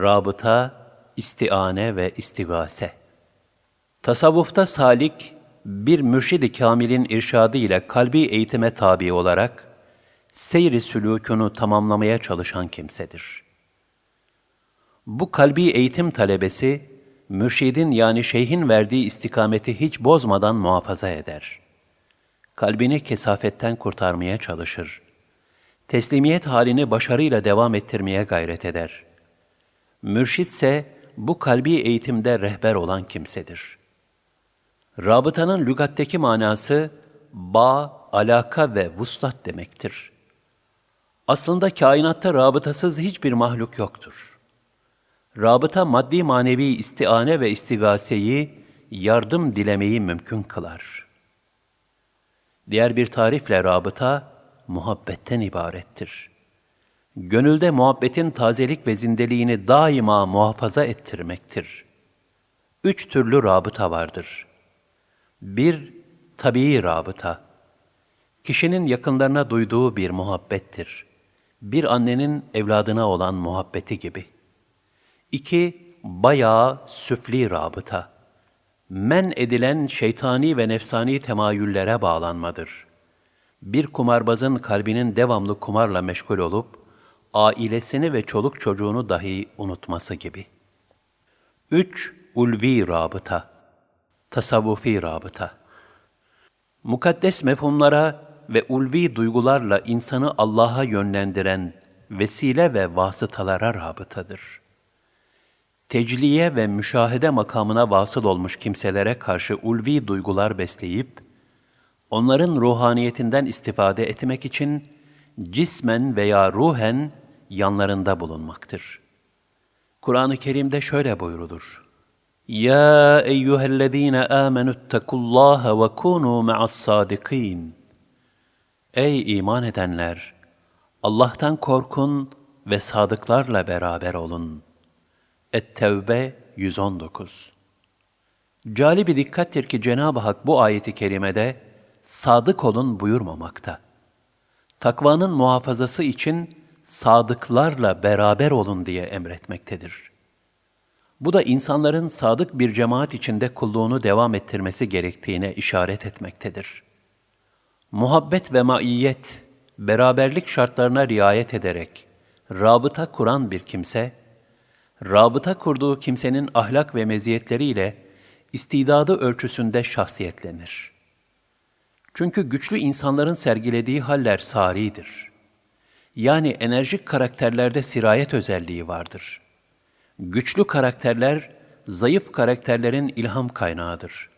rabıta, istiane ve istigase. Tasavvufta salik, bir mürşid-i kamilin irşadı ile kalbi eğitime tabi olarak, seyri sülûkünü tamamlamaya çalışan kimsedir. Bu kalbi eğitim talebesi, mürşidin yani şeyhin verdiği istikameti hiç bozmadan muhafaza eder. Kalbini kesafetten kurtarmaya çalışır. Teslimiyet halini başarıyla devam ettirmeye gayret eder. Mürşitse bu kalbi eğitimde rehber olan kimsedir. Rabıtanın lügatteki manası bağ, alaka ve vuslat demektir. Aslında kainatta rabıtasız hiçbir mahluk yoktur. Rabıta maddi manevi istiane ve istigaseyi, yardım dilemeyi mümkün kılar. Diğer bir tarifle rabıta, muhabbetten ibarettir. Gönülde muhabbetin tazelik ve zindeliğini daima muhafaza ettirmektir. Üç türlü rabıta vardır. Bir, tabii rabıta. Kişinin yakınlarına duyduğu bir muhabbettir. Bir annenin evladına olan muhabbeti gibi. İki, bayağı süfli rabıta. Men edilen şeytani ve nefsani temayüllere bağlanmadır. Bir kumarbazın kalbinin devamlı kumarla meşgul olup, ailesini ve çoluk çocuğunu dahi unutması gibi. Üç, ulvi rabıta. Tasavvufi rabıta. Mukaddes mefhumlara ve ulvi duygularla insanı Allah'a yönlendiren vesile ve vasıtalara rabıtadır. Tecliye ve müşahede makamına vasıl olmuş kimselere karşı ulvi duygular besleyip, onların ruhaniyetinden istifade etmek için cismen veya ruhen yanlarında bulunmaktır. Kur'an-ı Kerim'de şöyle buyurulur. Ya eyyühellezine amenüttekullaha ve kunu ma'as sadikin. Ey iman edenler! Allah'tan korkun ve sadıklarla beraber olun. Et-Tevbe 119 Cali bir dikkattir ki Cenab-ı Hak bu ayeti kerimede sadık olun buyurmamakta. Takvanın muhafazası için sadıklarla beraber olun diye emretmektedir. Bu da insanların sadık bir cemaat içinde kulluğunu devam ettirmesi gerektiğine işaret etmektedir. Muhabbet ve maiyet, beraberlik şartlarına riayet ederek rabıta kuran bir kimse, rabıta kurduğu kimsenin ahlak ve meziyetleriyle istidadı ölçüsünde şahsiyetlenir. Çünkü güçlü insanların sergilediği haller saridir. Yani enerjik karakterlerde sirayet özelliği vardır. Güçlü karakterler, zayıf karakterlerin ilham kaynağıdır.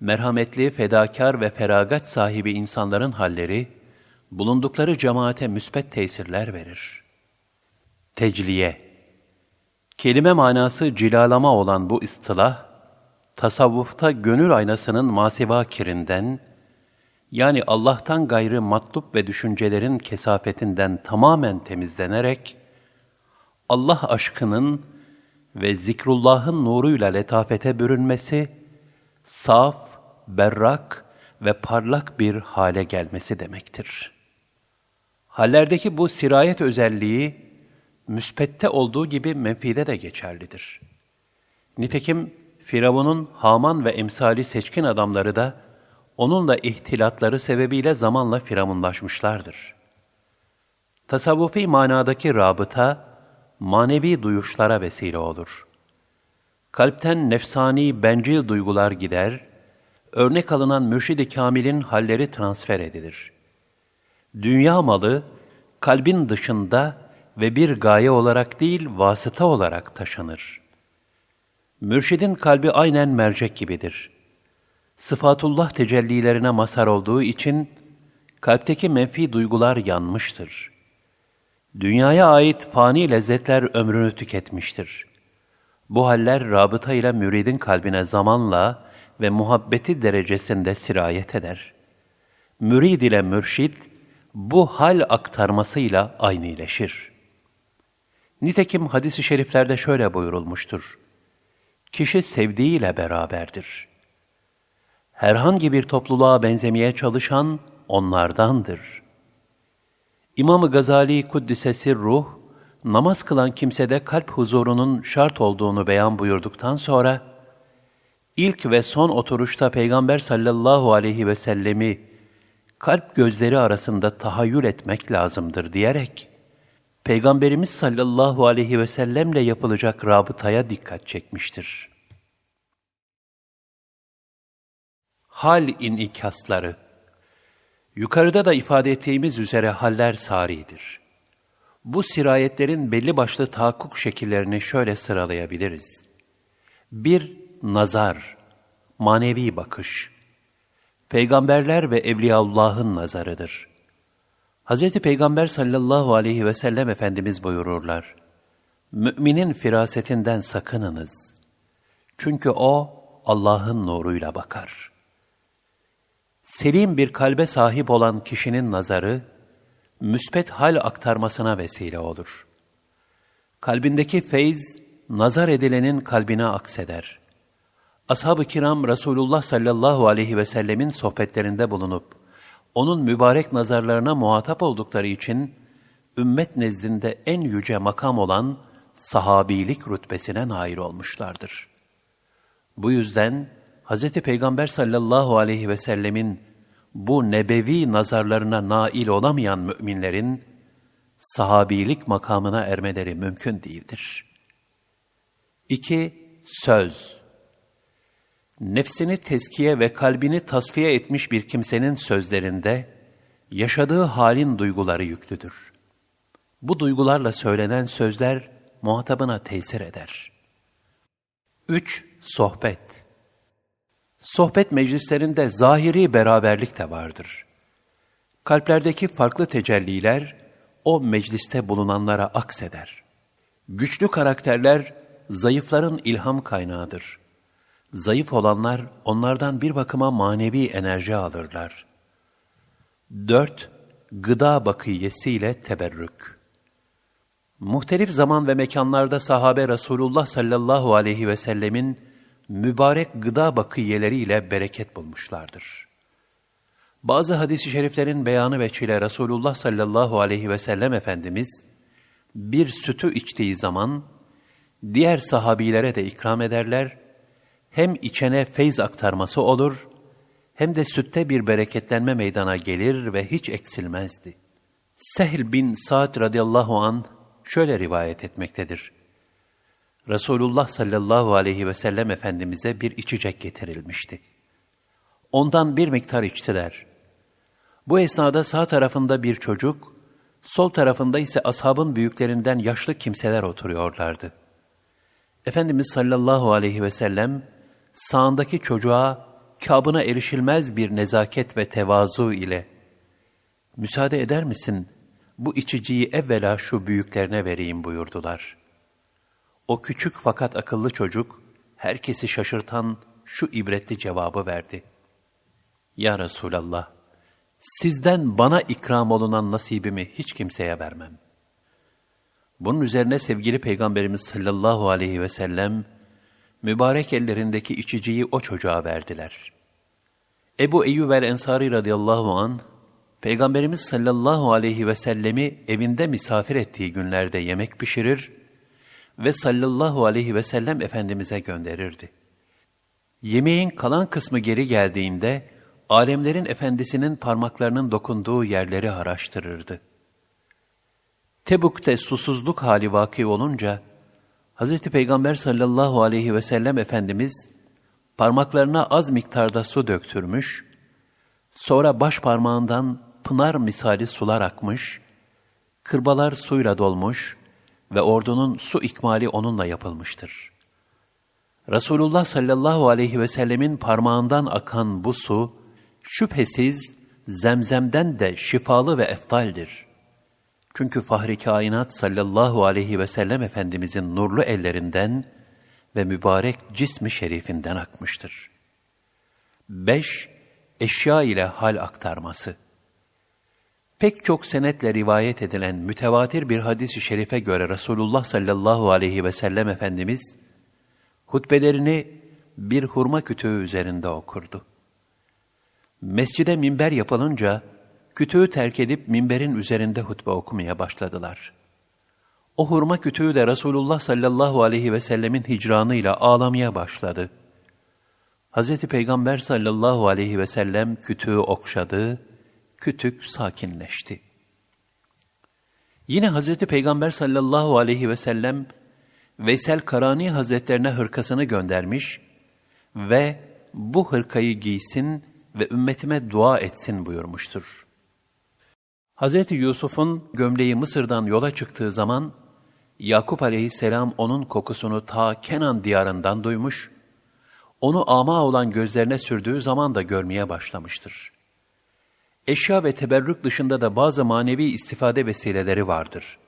Merhametli, fedakar ve feragat sahibi insanların halleri, bulundukları cemaate müspet tesirler verir. Tecliye Kelime manası cilalama olan bu istilah, tasavvufta gönül aynasının masiva kirinden, yani Allah'tan gayrı matlup ve düşüncelerin kesafetinden tamamen temizlenerek, Allah aşkının ve zikrullahın nuruyla letafete bürünmesi, saf, berrak ve parlak bir hale gelmesi demektir. Hallerdeki bu sirayet özelliği, müspette olduğu gibi menfide de geçerlidir. Nitekim Firavun'un Haman ve emsali seçkin adamları da onunla ihtilatları sebebiyle zamanla firavunlaşmışlardır. Tasavvufi manadaki rabıta, manevi duyuşlara vesile olur. Kalpten nefsani, bencil duygular gider, örnek alınan mürşid-i kamilin halleri transfer edilir. Dünya malı, kalbin dışında ve bir gaye olarak değil, vasıta olarak taşınır. Mürşidin kalbi aynen mercek gibidir. Sıfatullah tecellilerine mazhar olduğu için, kalpteki menfi duygular yanmıştır. Dünyaya ait fani lezzetler ömrünü tüketmiştir. Bu haller rabıta ile müridin kalbine zamanla ve muhabbeti derecesinde sirayet eder. Mürid ile mürşid, bu hal aktarmasıyla aynileşir.'' Nitekim hadis-i şeriflerde şöyle buyurulmuştur. Kişi sevdiğiyle beraberdir. Herhangi bir topluluğa benzemeye çalışan onlardandır. İmam-ı Gazali Kuddisesi Ruh, namaz kılan kimsede kalp huzurunun şart olduğunu beyan buyurduktan sonra, ilk ve son oturuşta Peygamber sallallahu aleyhi ve sellemi kalp gözleri arasında tahayyül etmek lazımdır diyerek, Peygamberimiz sallallahu aleyhi ve sellemle yapılacak rabıtaya dikkat çekmiştir. Hal inikasları Yukarıda da ifade ettiğimiz üzere haller saridir. Bu sirayetlerin belli başlı tahakkuk şekillerini şöyle sıralayabiliriz. Bir, nazar, manevi bakış. Peygamberler ve Evliyaullah'ın nazarıdır. Hz. Peygamber sallallahu aleyhi ve sellem Efendimiz buyururlar. Müminin firasetinden sakınınız. Çünkü o Allah'ın nuruyla bakar. Selim bir kalbe sahip olan kişinin nazarı, müspet hal aktarmasına vesile olur. Kalbindeki feyz, nazar edilenin kalbine akseder. Ashab-ı kiram Resulullah sallallahu aleyhi ve sellemin sohbetlerinde bulunup, onun mübarek nazarlarına muhatap oldukları için, ümmet nezdinde en yüce makam olan sahabilik rütbesine nail olmuşlardır. Bu yüzden Hz. Peygamber sallallahu aleyhi ve sellemin bu nebevi nazarlarına nail olamayan müminlerin sahabilik makamına ermeleri mümkün değildir. 2. Söz Nefsini teskiye ve kalbini tasfiye etmiş bir kimsenin sözlerinde yaşadığı halin duyguları yüklüdür. Bu duygularla söylenen sözler muhatabına tesir eder. 3. Sohbet Sohbet meclislerinde zahiri beraberlik de vardır. Kalplerdeki farklı tecelliler o mecliste bulunanlara akseder. Güçlü karakterler zayıfların ilham kaynağıdır. Zayıf olanlar onlardan bir bakıma manevi enerji alırlar. 4. Gıda bakiyesiyle teberrük Muhtelif zaman ve mekanlarda sahabe Resulullah sallallahu aleyhi ve sellemin mübarek gıda bakiyeleriyle bereket bulmuşlardır. Bazı hadis-i şeriflerin beyanı veçile Resulullah sallallahu aleyhi ve sellem Efendimiz, bir sütü içtiği zaman, diğer sahabilere de ikram ederler, hem içene feyz aktarması olur, hem de sütte bir bereketlenme meydana gelir ve hiç eksilmezdi. Sehl bin Sa'd radıyallahu an şöyle rivayet etmektedir. Resulullah sallallahu aleyhi ve sellem Efendimiz'e bir içecek getirilmişti. Ondan bir miktar içtiler. Bu esnada sağ tarafında bir çocuk, sol tarafında ise ashabın büyüklerinden yaşlı kimseler oturuyorlardı. Efendimiz sallallahu aleyhi ve sellem, sağındaki çocuğa kabına erişilmez bir nezaket ve tevazu ile, ''Müsaade eder misin, bu içiciyi evvela şu büyüklerine vereyim.'' buyurdular.'' O küçük fakat akıllı çocuk, herkesi şaşırtan şu ibretli cevabı verdi. Ya Resulallah, sizden bana ikram olunan nasibimi hiç kimseye vermem. Bunun üzerine sevgili Peygamberimiz sallallahu aleyhi ve sellem, mübarek ellerindeki içiciyi o çocuğa verdiler. Ebu Eyyub el-Ensari radıyallahu an Peygamberimiz sallallahu aleyhi ve sellemi evinde misafir ettiği günlerde yemek pişirir ve sallallahu aleyhi ve sellem Efendimiz'e gönderirdi. Yemeğin kalan kısmı geri geldiğinde, alemlerin efendisinin parmaklarının dokunduğu yerleri araştırırdı. Tebuk'te susuzluk hali vaki olunca, Hz. Peygamber sallallahu aleyhi ve sellem Efendimiz, parmaklarına az miktarda su döktürmüş, sonra baş parmağından pınar misali sular akmış, kırbalar suyla dolmuş, ve ordunun su ikmali onunla yapılmıştır. Resulullah sallallahu aleyhi ve sellemin parmağından akan bu su, şüphesiz zemzemden de şifalı ve eftaldir. Çünkü Fahri Kainat sallallahu aleyhi ve sellem Efendimizin nurlu ellerinden ve mübarek cismi şerifinden akmıştır. 5. Eşya ile hal aktarması Pek çok senetle rivayet edilen mütevatir bir hadis-i şerife göre Resulullah sallallahu aleyhi ve sellem Efendimiz, hutbelerini bir hurma kütüğü üzerinde okurdu. Mescide minber yapılınca, kütüğü terk edip minberin üzerinde hutbe okumaya başladılar. O hurma kütüğü de Resulullah sallallahu aleyhi ve sellemin hicranıyla ağlamaya başladı. Hz. Peygamber sallallahu aleyhi ve sellem kütüğü okşadı, kütük sakinleşti. Yine Hz. Peygamber sallallahu aleyhi ve sellem Veysel Karani Hazretlerine hırkasını göndermiş ve bu hırkayı giysin ve ümmetime dua etsin buyurmuştur. Hz. Yusuf'un gömleği Mısır'dan yola çıktığı zaman, Yakup aleyhisselam onun kokusunu ta Kenan diyarından duymuş, onu ama olan gözlerine sürdüğü zaman da görmeye başlamıştır. Eşya ve teberrük dışında da bazı manevi istifade vesileleri vardır.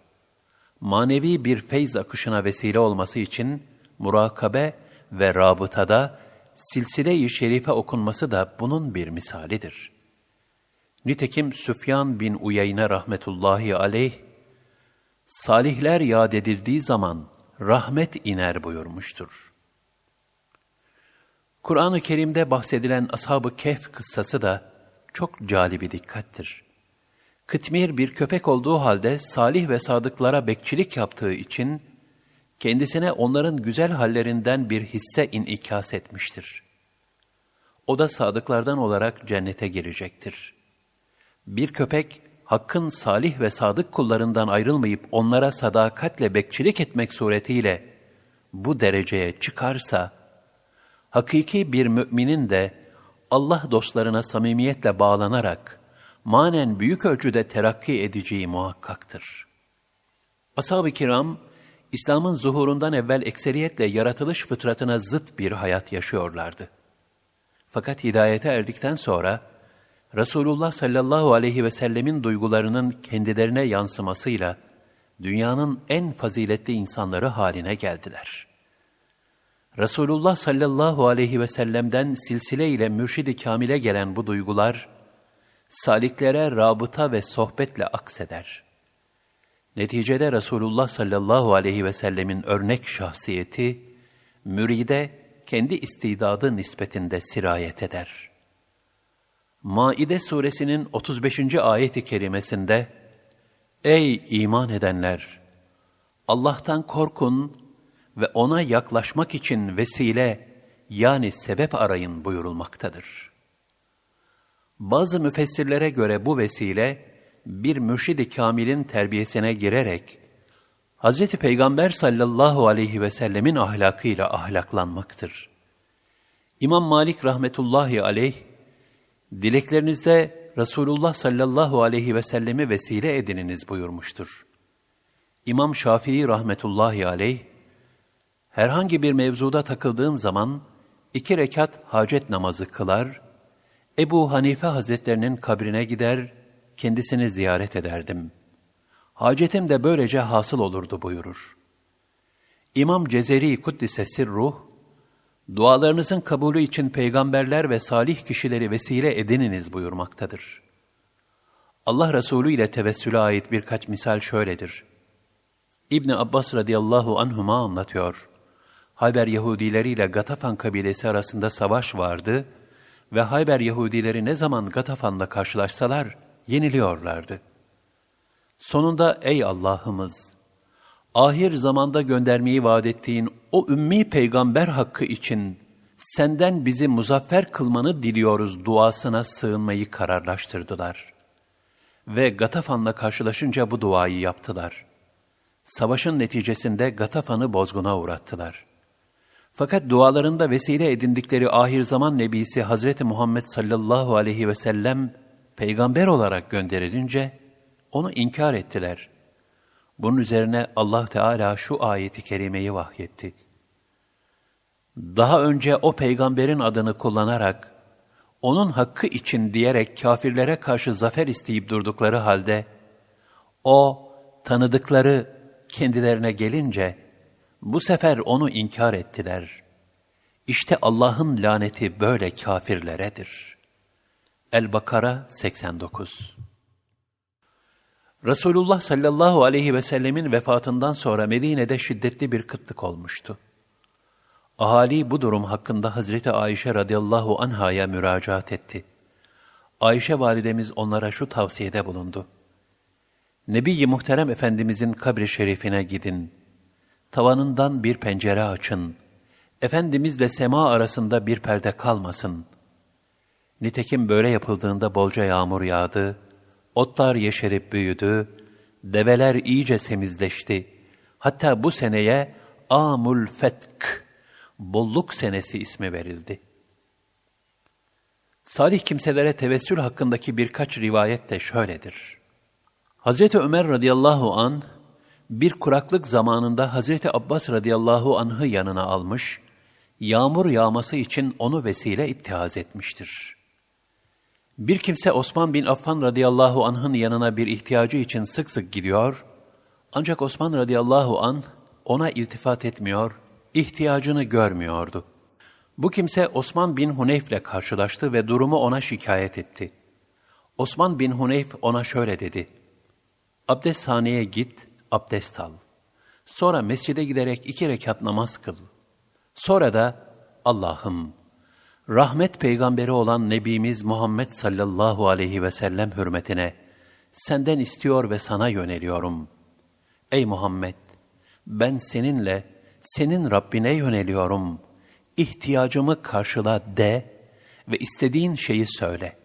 Manevi bir feyz akışına vesile olması için murakabe ve rabıtada silsile-i şerife okunması da bunun bir misalidir. Nitekim Süfyan bin Uyeyne rahmetullahi aleyh, salihler yad edildiği zaman rahmet iner buyurmuştur. Kur'an-ı Kerim'de bahsedilen Ashab-ı Kehf kıssası da çok calibi dikkattir. Kıtmir bir köpek olduğu halde salih ve sadıklara bekçilik yaptığı için kendisine onların güzel hallerinden bir hisse inikas etmiştir. O da sadıklardan olarak cennete girecektir. Bir köpek, Hakk'ın salih ve sadık kullarından ayrılmayıp onlara sadakatle bekçilik etmek suretiyle bu dereceye çıkarsa, hakiki bir müminin de Allah dostlarına samimiyetle bağlanarak manen büyük ölçüde terakki edeceği muhakkaktır. Ashab-ı kiram, İslam'ın zuhurundan evvel ekseriyetle yaratılış fıtratına zıt bir hayat yaşıyorlardı. Fakat hidayete erdikten sonra, Resulullah sallallahu aleyhi ve sellemin duygularının kendilerine yansımasıyla, dünyanın en faziletli insanları haline geldiler. Resulullah sallallahu aleyhi ve sellem'den silsile ile mürşidi kamile gelen bu duygular, saliklere rabıta ve sohbetle akseder. Neticede Resulullah sallallahu aleyhi ve sellemin örnek şahsiyeti, müride kendi istidadı nispetinde sirayet eder. Maide suresinin 35. ayeti kerimesinde, Ey iman edenler! Allah'tan korkun ve ona yaklaşmak için vesile yani sebep arayın buyurulmaktadır. Bazı müfessirlere göre bu vesile bir mürşid-i kamilin terbiyesine girerek Hz. Peygamber sallallahu aleyhi ve sellemin ahlakıyla ahlaklanmaktır. İmam Malik rahmetullahi aleyh, dileklerinizde Resulullah sallallahu aleyhi ve sellemi vesile edininiz buyurmuştur. İmam Şafii rahmetullahi aleyh, herhangi bir mevzuda takıldığım zaman iki rekat hacet namazı kılar, Ebu Hanife Hazretlerinin kabrine gider, kendisini ziyaret ederdim. Hacetim de böylece hasıl olurdu buyurur. İmam Cezeri Kuddise Sirruh, dualarınızın kabulü için peygamberler ve salih kişileri vesile edininiz buyurmaktadır. Allah Resulü ile tevessüle ait birkaç misal şöyledir. İbni Abbas radıyallahu anhuma anlatıyor. Hayber Yahudileri ile Gatafan kabilesi arasında savaş vardı ve Hayber Yahudileri ne zaman Gatafan'la karşılaşsalar yeniliyorlardı. Sonunda ey Allah'ımız, ahir zamanda göndermeyi vaat ettiğin o ümmi peygamber hakkı için senden bizi muzaffer kılmanı diliyoruz duasına sığınmayı kararlaştırdılar. Ve Gatafan'la karşılaşınca bu duayı yaptılar. Savaşın neticesinde Gatafan'ı bozguna uğrattılar. Fakat dualarında vesile edindikleri ahir zaman nebisi Hazreti Muhammed sallallahu aleyhi ve sellem peygamber olarak gönderilince onu inkar ettiler. Bunun üzerine Allah Teala şu ayeti kerimeyi vahyetti. Daha önce o peygamberin adını kullanarak, onun hakkı için diyerek kafirlere karşı zafer isteyip durdukları halde, o tanıdıkları kendilerine gelince, bu sefer onu inkar ettiler. İşte Allah'ın laneti böyle kafirleredir. El-Bakara 89 Resulullah sallallahu aleyhi ve sellemin vefatından sonra Medine'de şiddetli bir kıtlık olmuştu. Ahali bu durum hakkında Hazreti Ayşe radıyallahu anhaya müracaat etti. Ayşe validemiz onlara şu tavsiyede bulundu. Nebi-i Muhterem Efendimizin kabri şerifine gidin. Tavanından bir pencere açın. Efendimizle sema arasında bir perde kalmasın. Nitekim böyle yapıldığında bolca yağmur yağdı, otlar yeşerip büyüdü, develer iyice semizleşti. Hatta bu seneye Amul Fetk, bolluk senesi ismi verildi. Salih kimselere tevessül hakkındaki birkaç rivayet de şöyledir. Hazreti Ömer radıyallahu an bir kuraklık zamanında Hazreti Abbas radıyallahu anh'ı yanına almış, yağmur yağması için onu vesile ittihaz etmiştir. Bir kimse Osman bin Affan radıyallahu anh'ın yanına bir ihtiyacı için sık sık gidiyor, ancak Osman radıyallahu anh ona iltifat etmiyor, ihtiyacını görmüyordu. Bu kimse Osman bin Huneyf ile karşılaştı ve durumu ona şikayet etti. Osman bin Huneyf ona şöyle dedi, Abdesthaneye git, abdest al. Sonra mescide giderek iki rekat namaz kıl. Sonra da Allah'ım, rahmet peygamberi olan Nebimiz Muhammed sallallahu aleyhi ve sellem hürmetine senden istiyor ve sana yöneliyorum. Ey Muhammed, ben seninle, senin Rabbine yöneliyorum. İhtiyacımı karşıla de ve istediğin şeyi söyle.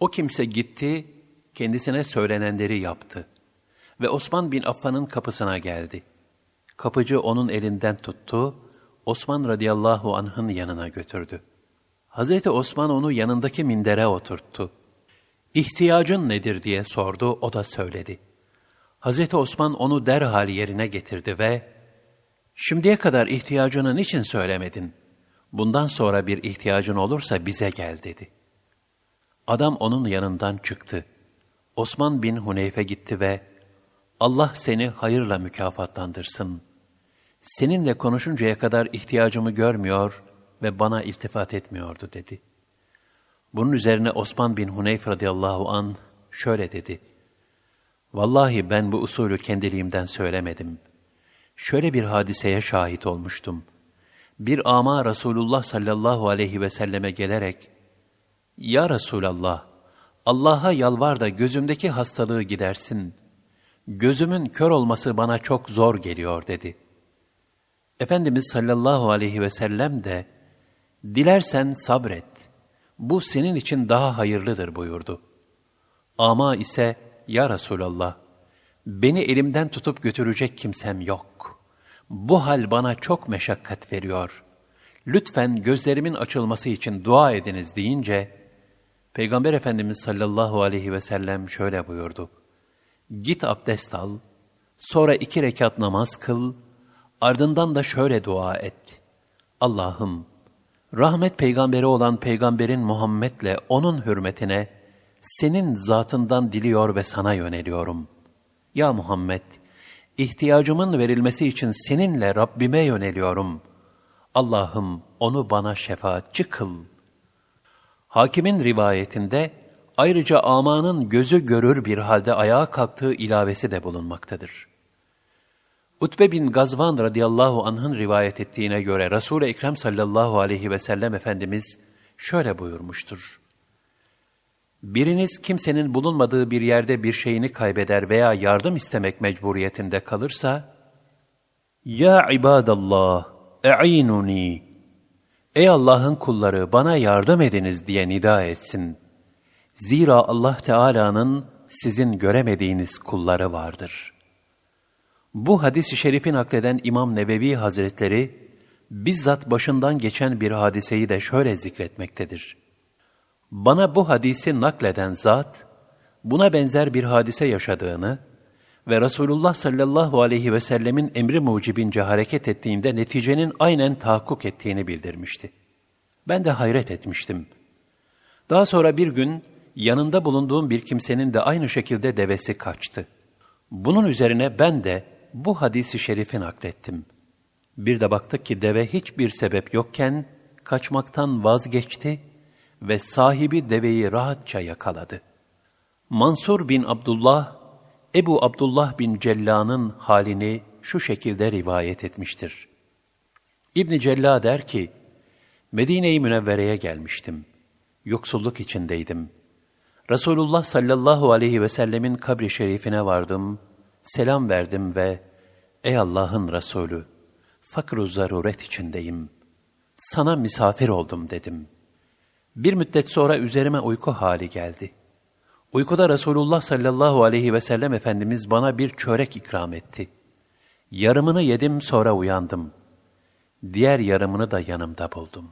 O kimse gitti, kendisine söylenenleri yaptı ve Osman bin Affan'ın kapısına geldi. Kapıcı onun elinden tuttu, Osman radıyallahu anh'ın yanına götürdü. Hazreti Osman onu yanındaki mindere oturttu. İhtiyacın nedir diye sordu, o da söyledi. Hazreti Osman onu derhal yerine getirdi ve Şimdiye kadar ihtiyacını niçin söylemedin? Bundan sonra bir ihtiyacın olursa bize gel dedi. Adam onun yanından çıktı. Osman bin Huneyfe gitti ve Allah seni hayırla mükafatlandırsın. Seninle konuşuncaya kadar ihtiyacımı görmüyor ve bana iltifat etmiyordu dedi. Bunun üzerine Osman bin Huneyf radıyallahu an şöyle dedi. Vallahi ben bu usulü kendiliğimden söylemedim. Şöyle bir hadiseye şahit olmuştum. Bir ama Resulullah sallallahu aleyhi ve selleme gelerek, Ya Resulallah, Allah'a yalvar da gözümdeki hastalığı gidersin. Gözümün kör olması bana çok zor geliyor dedi. Efendimiz sallallahu aleyhi ve sellem de, Dilersen sabret, bu senin için daha hayırlıdır buyurdu. Ama ise, Ya Resulallah, beni elimden tutup götürecek kimsem yok. Bu hal bana çok meşakkat veriyor. Lütfen gözlerimin açılması için dua ediniz deyince, Peygamber Efendimiz sallallahu aleyhi ve sellem şöyle buyurdu. Git abdest al, sonra iki rekat namaz kıl, ardından da şöyle dua et. Allah'ım, rahmet peygamberi olan peygamberin Muhammed'le onun hürmetine, senin zatından diliyor ve sana yöneliyorum. Ya Muhammed, ihtiyacımın verilmesi için seninle Rabbime yöneliyorum. Allah'ım onu bana şefaatçi kıl.'' Hakimin rivayetinde ayrıca amanın gözü görür bir halde ayağa kalktığı ilavesi de bulunmaktadır. Utbe bin Gazvan radıyallahu anh'ın rivayet ettiğine göre Resul-i Ekrem sallallahu aleyhi ve sellem Efendimiz şöyle buyurmuştur. Biriniz kimsenin bulunmadığı bir yerde bir şeyini kaybeder veya yardım istemek mecburiyetinde kalırsa, Ya ibadallah, e'inuni, Ey Allah'ın kulları bana yardım ediniz diye nida etsin. Zira Allah Teala'nın sizin göremediğiniz kulları vardır. Bu hadis-i şerifi nakleden İmam Nebevi Hazretleri, bizzat başından geçen bir hadiseyi de şöyle zikretmektedir. Bana bu hadisi nakleden zat, buna benzer bir hadise yaşadığını ve Resulullah sallallahu aleyhi ve sellemin emri mucibince hareket ettiğinde neticenin aynen tahakkuk ettiğini bildirmişti. Ben de hayret etmiştim. Daha sonra bir gün yanında bulunduğum bir kimsenin de aynı şekilde devesi kaçtı. Bunun üzerine ben de bu hadisi şerifi naklettim. Bir de baktık ki deve hiçbir sebep yokken kaçmaktan vazgeçti ve sahibi deveyi rahatça yakaladı. Mansur bin Abdullah Ebu Abdullah bin Cella'nın halini şu şekilde rivayet etmiştir. İbn Cella der ki, Medine-i Münevvere'ye gelmiştim. Yoksulluk içindeydim. Resulullah sallallahu aleyhi ve sellemin kabri şerifine vardım, selam verdim ve ''Ey Allah'ın Resulü, fakr zaruret içindeyim. Sana misafir oldum.'' dedim. Bir müddet sonra üzerime uyku hali geldi. Uykuda Resulullah sallallahu aleyhi ve sellem Efendimiz bana bir çörek ikram etti. Yarımını yedim sonra uyandım. Diğer yarımını da yanımda buldum.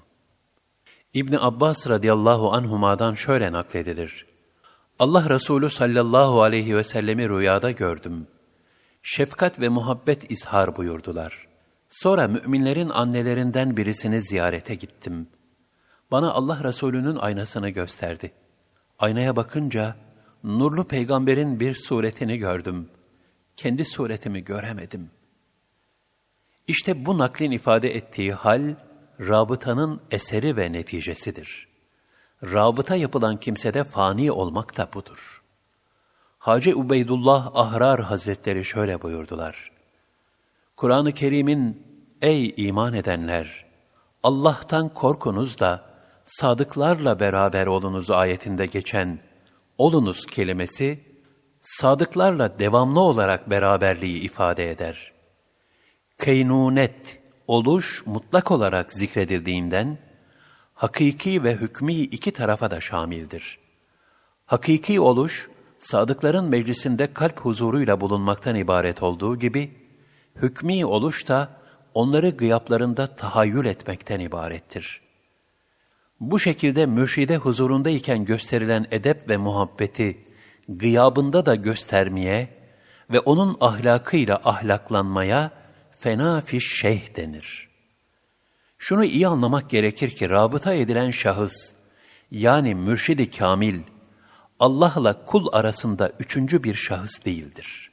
İbn Abbas radıyallahu anhuma'dan şöyle nakledilir. Allah Resulü sallallahu aleyhi ve sellemi rüyada gördüm. Şefkat ve muhabbet izhar buyurdular. Sonra müminlerin annelerinden birisini ziyarete gittim. Bana Allah Resulü'nün aynasını gösterdi. Aynaya bakınca nurlu peygamberin bir suretini gördüm. Kendi suretimi göremedim. İşte bu naklin ifade ettiği hal, rabıtanın eseri ve neticesidir. Rabıta yapılan kimsede fani olmak da budur. Hacı Ubeydullah Ahrar Hazretleri şöyle buyurdular. Kur'an-ı Kerim'in, ey iman edenler, Allah'tan korkunuz da sadıklarla beraber olunuz ayetinde geçen olunuz kelimesi, sadıklarla devamlı olarak beraberliği ifade eder. Keynunet, oluş mutlak olarak zikredildiğinden, hakiki ve hükmü iki tarafa da şamildir. Hakiki oluş, sadıkların meclisinde kalp huzuruyla bulunmaktan ibaret olduğu gibi, hükmü oluş da onları gıyaplarında tahayyül etmekten ibarettir. Bu şekilde mürşide huzurundayken gösterilen edep ve muhabbeti gıyabında da göstermeye ve onun ahlakıyla ahlaklanmaya fena fiş şeyh denir. Şunu iyi anlamak gerekir ki rabıta edilen şahıs, yani mürşidi kamil, Allah'la kul arasında üçüncü bir şahıs değildir.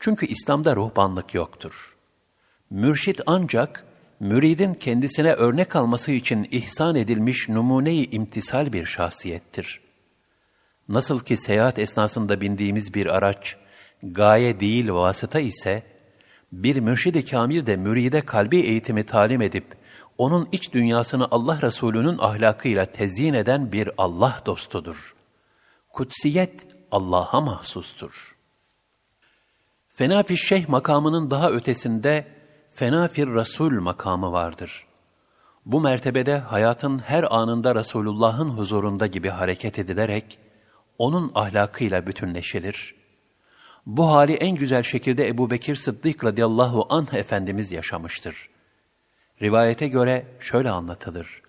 Çünkü İslam'da ruhbanlık yoktur. Mürşit ancak, müridin kendisine örnek alması için ihsan edilmiş numune-i imtisal bir şahsiyettir. Nasıl ki seyahat esnasında bindiğimiz bir araç, gaye değil vasıta ise, bir mürşid-i kamil de müride kalbi eğitimi talim edip, onun iç dünyasını Allah Resulü'nün ahlakıyla tezyin eden bir Allah dostudur. Kutsiyet Allah'a mahsustur. Fenafir Şeyh makamının daha ötesinde Fenafir Resul makamı vardır. Bu mertebede hayatın her anında Resulullah'ın huzurunda gibi hareket edilerek, onun ahlakıyla bütünleşilir. Bu hali en güzel şekilde Ebu Bekir Sıddık radıyallahu anh Efendimiz yaşamıştır. Rivayete göre şöyle anlatılır.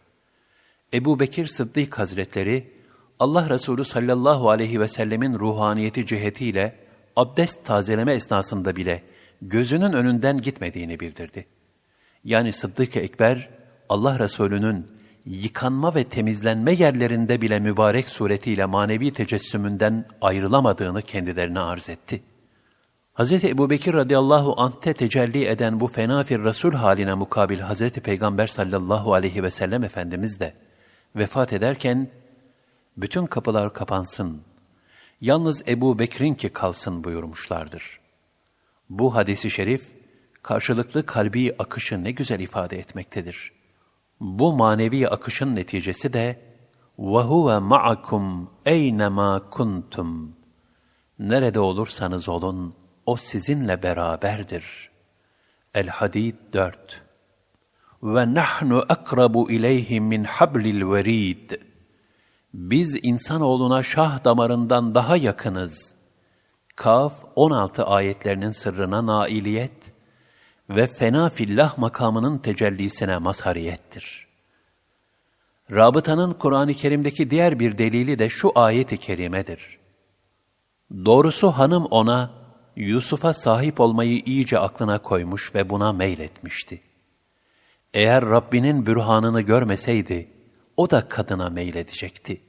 Ebu Bekir Sıddık Hazretleri, Allah Resulü sallallahu aleyhi ve sellemin ruhaniyeti cihetiyle abdest tazeleme esnasında bile gözünün önünden gitmediğini bildirdi. Yani Sıddık-ı Ekber, Allah Resulü'nün yıkanma ve temizlenme yerlerinde bile mübarek suretiyle manevi tecessümünden ayrılamadığını kendilerine arz etti. Hz. Ebu Bekir radıyallahu anh'te tecelli eden bu fenafir Resul haline mukabil Hz. Peygamber sallallahu aleyhi ve sellem Efendimiz de vefat ederken bütün kapılar kapansın, yalnız Ebu Bekir'in ki kalsın buyurmuşlardır. Bu hadisi şerif, karşılıklı kalbi akışı ne güzel ifade etmektedir. Bu manevi akışın neticesi de وَهُوَ مَعَكُمْ اَيْنَمَا كُنْتُمْ Nerede olursanız olun, o sizinle beraberdir. El-Hadid 4 Ve nahnu akrabu ileyhi min hablil verid. Biz insanoğluna şah damarından daha yakınız. Kaf 16 ayetlerinin sırrına nailiyet ve fena fillah makamının tecellisine mazhariyettir. Rabıtanın Kur'an-ı Kerim'deki diğer bir delili de şu ayet-i kerimedir. Doğrusu hanım ona, Yusuf'a sahip olmayı iyice aklına koymuş ve buna meyletmişti. Eğer Rabbinin bürhanını görmeseydi, o da kadına meyledecekti.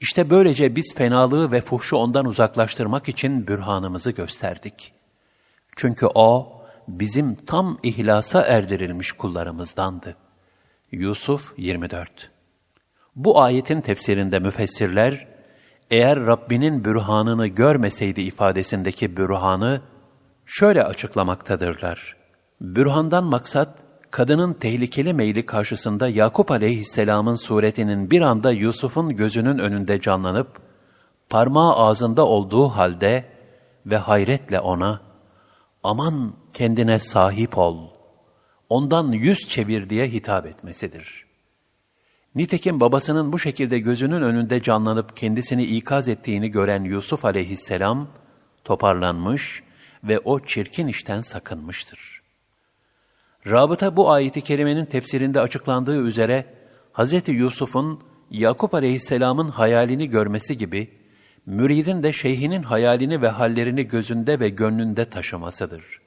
İşte böylece biz fenalığı ve fuhşu ondan uzaklaştırmak için bürhanımızı gösterdik. Çünkü o, bizim tam ihlasa erdirilmiş kullarımızdandı. Yusuf 24 Bu ayetin tefsirinde müfessirler, eğer Rabbinin bürhanını görmeseydi ifadesindeki bürhanı şöyle açıklamaktadırlar. Bürhandan maksat, kadının tehlikeli meyli karşısında Yakup aleyhisselamın suretinin bir anda Yusuf'un gözünün önünde canlanıp, parmağı ağzında olduğu halde ve hayretle ona, aman kendine sahip ol, ondan yüz çevir diye hitap etmesidir. Nitekim babasının bu şekilde gözünün önünde canlanıp kendisini ikaz ettiğini gören Yusuf aleyhisselam, toparlanmış ve o çirkin işten sakınmıştır. Rabıta bu ayeti kerimenin tefsirinde açıklandığı üzere, Hz. Yusuf'un Yakup aleyhisselamın hayalini görmesi gibi, müridin de şeyhinin hayalini ve hallerini gözünde ve gönlünde taşımasıdır.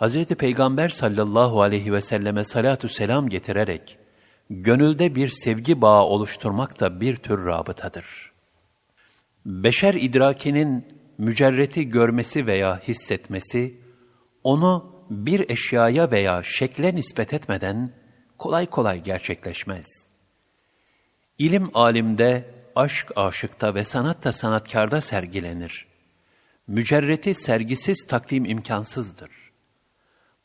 Hz. Peygamber sallallahu aleyhi ve selleme salatü selam getirerek, gönülde bir sevgi bağı oluşturmak da bir tür rabıtadır. Beşer idrakinin mücerreti görmesi veya hissetmesi, onu bir eşyaya veya şekle nispet etmeden kolay kolay gerçekleşmez. İlim alimde, aşk aşıkta ve sanat da sanatkarda sergilenir. Mücerreti sergisiz takdim imkansızdır.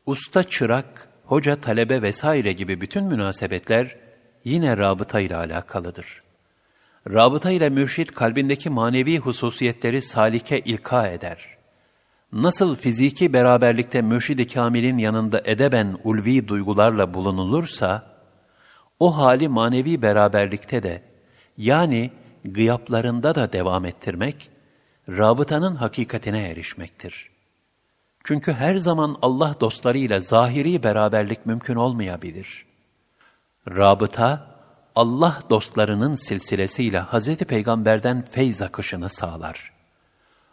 Usta çırak, hoca talebe vesaire gibi bütün münasebetler yine rabıta ile alakalıdır. Rabıta ile mürşit kalbindeki manevi hususiyetleri salike ilka eder. Nasıl fiziki beraberlikte mürşid-i kamilin yanında edeben ulvi duygularla bulunulursa, o hali manevi beraberlikte de, yani gıyaplarında da devam ettirmek, rabıtanın hakikatine erişmektir. Çünkü her zaman Allah dostlarıyla zahiri beraberlik mümkün olmayabilir. Rabıta, Allah dostlarının silsilesiyle Hz. Peygamber'den feyz akışını sağlar.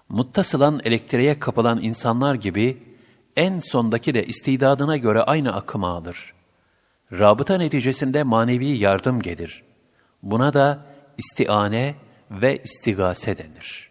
Muttasılan elektriğe kapılan insanlar gibi, en sondaki de istidadına göre aynı akımı alır. Rabıta neticesinde manevi yardım gelir. Buna da istiane ve istigase denir.''